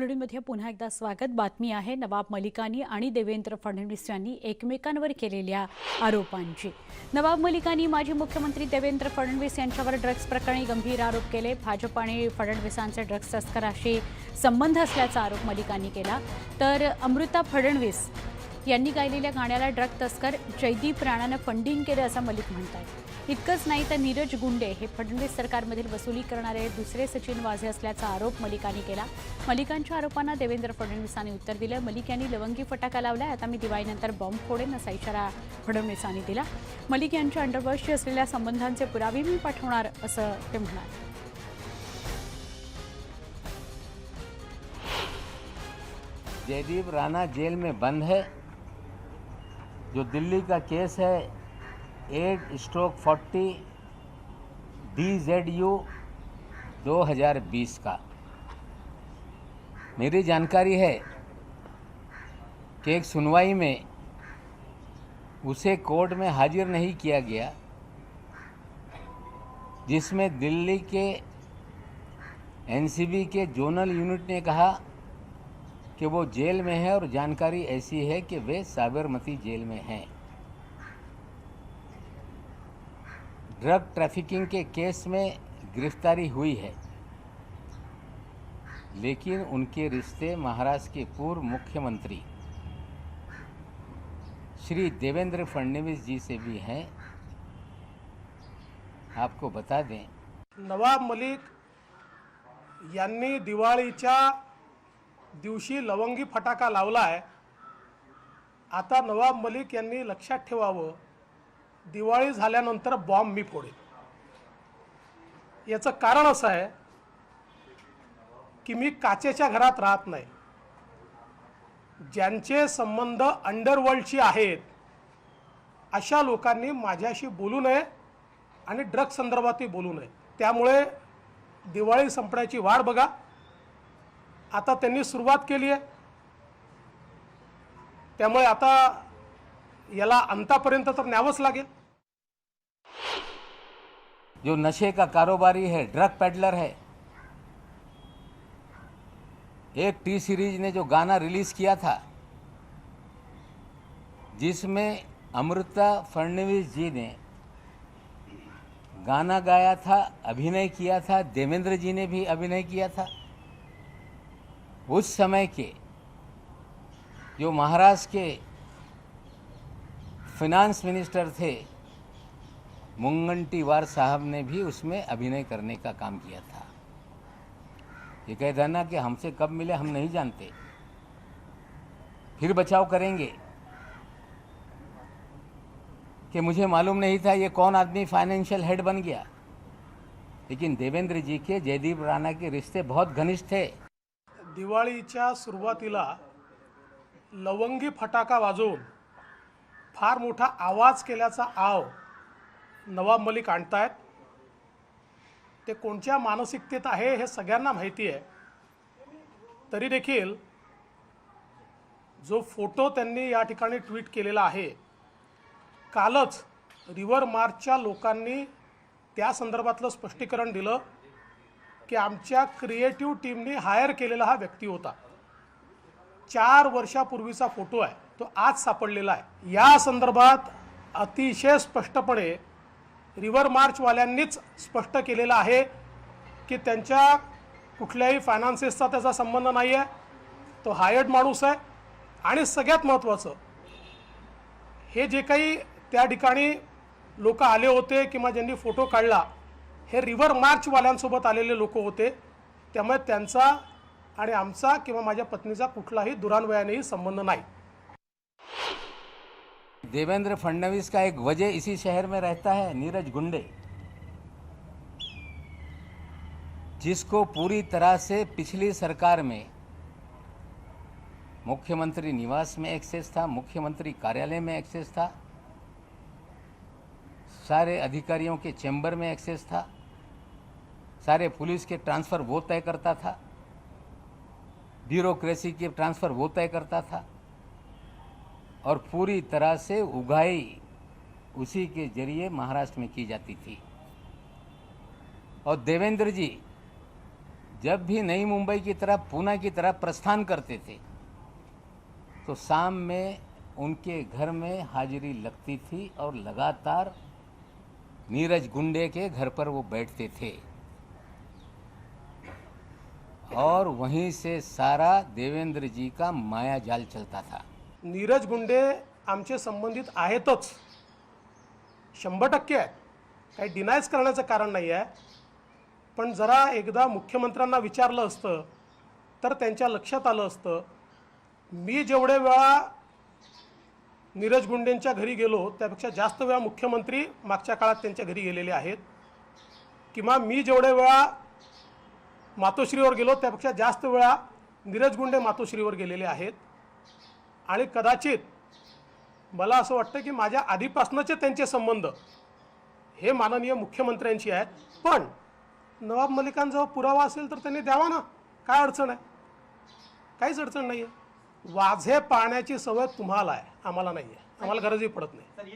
बुलेटिनमध्ये पुन्हा एकदा स्वागत. बातमी आहे नवाब मलिकानी आणि देवेंद्र फडणवीस यांनी एकमेकांवर केलेल्या आरोपांची. नवाब मलिकानी माजी मुख्यमंत्री देवेंद्र फडणवीस यांच्यावर ड्रग्ज प्रकरणी गंभीर आरोप केले. भाजप आणि फडणवीसांचे ड्रग्ज तस्कराशी संबंध असल्याचा आरोप मलिकांनी केला. तर अमृता फडणवीस यांनी गायलेल्या गाण्याला ड्रग तस्कर जयदीप राणानं फंडिंग केलं असं मलिक म्हणतात इतकंच नाही तर नीरज गुंडे हे फडणवीस सरकारमधील वसुली करणारे दुसरे सचिन वाझे असल्याचा आरोप मलिकांनी केला. मलिकांच्या आरोपांना देवेंद्र फडणवीसांनी उत्तर दिलं. मलिक यांनी लवंगी फटाका लावला आता मी दिवाळीनंतर बॉम्ब फोडेन असा इशारा फडणवीसांनी दिला. मलिक यांच्या अंडरवर्सशी असलेल्या संबंधांचे पुरावे मी पाठवणार असं ते म्हणाले. जयदीप राणा जेल में बंद है। जो दिल्ली का केस है eight stroke forty D Z U दो हज़ार बीस का। मेरी जानकारी है कि एक सुनवाई में उसे कोर्ट में हाजिर नहीं किया गया, जिसमें दिल्ली के एनसीबी के जोनल यूनिट ने कहा कि वो जेल में है और जानकारी ऐसी है कि वे साबरमती जेल में हैं। ड्रग ट्रैफिकिंग के केस में गिरफ्तारी हुई है, लेकिन उनके रिश्ते महाराष्ट्र के पूर्व मुख्यमंत्री श्री देवेंद्र फडणवीस जी से भी हैं। आपको बता दें। नवाब मलिक यांनी दिवाळीच्या दिवशी लवंगी फटाका लावला आहे आता नवाब मलिक यांनी लक्षात ठेवावं दिवाळी झाल्यानंतर बॉम्ब मी फोडेन. याचं कारण असं आहे की मी काचेच्या घरात राहत नाही. ज्यांचे संबंध अंडरवर्ल्डशी आहेत अशा लोकांनी माझ्याशी बोलू नये आणि ड्रग्ज संदर्भातही बोलू नये. त्यामुळे दिवाळी संपण्याची वाट बघा. आता त्यांनी सुरुवात केली आहे. त्यामुळे आता याला अंतापर्यंत तर न्यावंच लागेल. जो नशे का कारोबारी है ड्रग पेडलर है. एक टी सीरीज ने जो गाना रिलीज किया था जिसमें अमृता फडणवीस जी ने गाना गाया था अभिनय किया था देवेंद्र जी ने भी अभिनय किया था। उस समय के जो महाराष्ट्र के फिनांस मिनिस्टर थे मुंगंटीवार साहब ने भी उसमें अभिनय करने का काम किया था। ये कह देना कि हमसे कब मिले हम नहीं जानते। फिर बचाव करेंगे। कि मुझे मालूम नहीं था ये कौन आदमी फाइनेंशियल हेड बन गया। लेकिन देवेंद्र जी के, जयदीप राणा के रिश्ते बहुत घनिष्ठ थे। दिवाळीच्या सुरुवातीला लवंगी फटाका वाजवून फार मोठा आवाज केल्याचा आव नवाब मलिक आणतायत. ते कोणत्या मानसिकतेत आहे हे सगळ्यांना माहिती आहे. तरी देखील जो फोटो त्यांनी या ठिकाणी ट्विट केलेला आहे कालच रिव्हर मार्चच्या लोकांनी त्या संदर्भातलं स्पष्टीकरण दिलं. की आमच्या क्रिएटिव्ह टीमने हायर केलेला हा व्यक्ती होता. चार वर्षापूर्वीचा फोटो आहे. तो आज सापडलेला आहे. या संदर्भात अतिशय स्पष्टपणे रिव्हर मार्चवाल्यांनीच स्पष्ट केलेलं आहे की त्यांच्या कुठल्याही फायनान्सेसचा त्याचा संबंध नाही आहे तो हायर्ड माणूस आहे. आणि सगळ्यात महत्त्वाचं हे जे काही त्या ठिकाणी लोक आले होते किंवा ज्यांनी फोटो काढला हे रिव्हर मार्चवाल्यांसोबत आलेले लोक होते. त्यामुळे त्यांचा आणि आमचा किंवा माझ्या पत्नीचा कुठलाही दुरान्वयानेही संबंध नाही. देवेंद्र फडणवीस का एक वजह इसी शहर में रहता है? नीरज गुंडे। जिसको पूरी तरह से पिछली सरकार में मुख्यमंत्री निवास में एक्सेस था मुख्यमंत्री कार्यालय में एक्सेस था सारे अधिकारियों के चैम्बर में एक्सेस था। सारे पुलिस के ट्रांसफ़र वो तय करता था। ब्यूरोक्रेसी के ट्रांसफ़र वो तय करता था। और पूरी तरह से उगाई उसी के ज़रिए महाराष्ट्र में की जाती थी। और देवेंद्र जी जब भी नई मुंबई की तरफ़, पूना की तरफ़ प्रस्थान करते थे तो शाम में उनके घर में हाजिरी लगती थी और लगातार नीरज गुंडे के घर पर वो बैठते थे। और वहीं से सारा देवेंद्र जी का माया जाल चलता था। नीरज गुंडे आमचे संबंधित आहेतच। शंभर टक्के आहेत. काही डिनायच करण्याचं कारण नाही आहे. पण जरा एकदा मुख्यमंत्र्यांना विचारलं असतं तर त्यांच्या लक्षात आलं असतं मी जेवढे वेळा नीरज गुंडेंच्या घरी गेलो त्यापेक्षा जास्त वेळा मुख्यमंत्री मागच्या काळात त्यांच्या घरी गेलेले आहेत. किंवा मी जेवढे वेळा मातोश्रीवर गेलो त्यापेक्षा जास्त वेळा नीरज गुंडे मातोश्रीवर गेलेले आहेत. आणि कदाचित मला असं वाटतं की माझ्या आधीपासूनचे त्यांचे संबंध हे माननीय मुख्यमंत्र्यांशी आहेत. पण नवाब मलिकांजवळ पुरावा असेल तर त्यांनी द्यावा ना. काय अडचण आहे? काहीच अडचण नाही आहे वाझे पाहण्याची सवय तुम्हाला आहे. आम्हाला नाही आहे आम्हाला गरजही पडत नाही.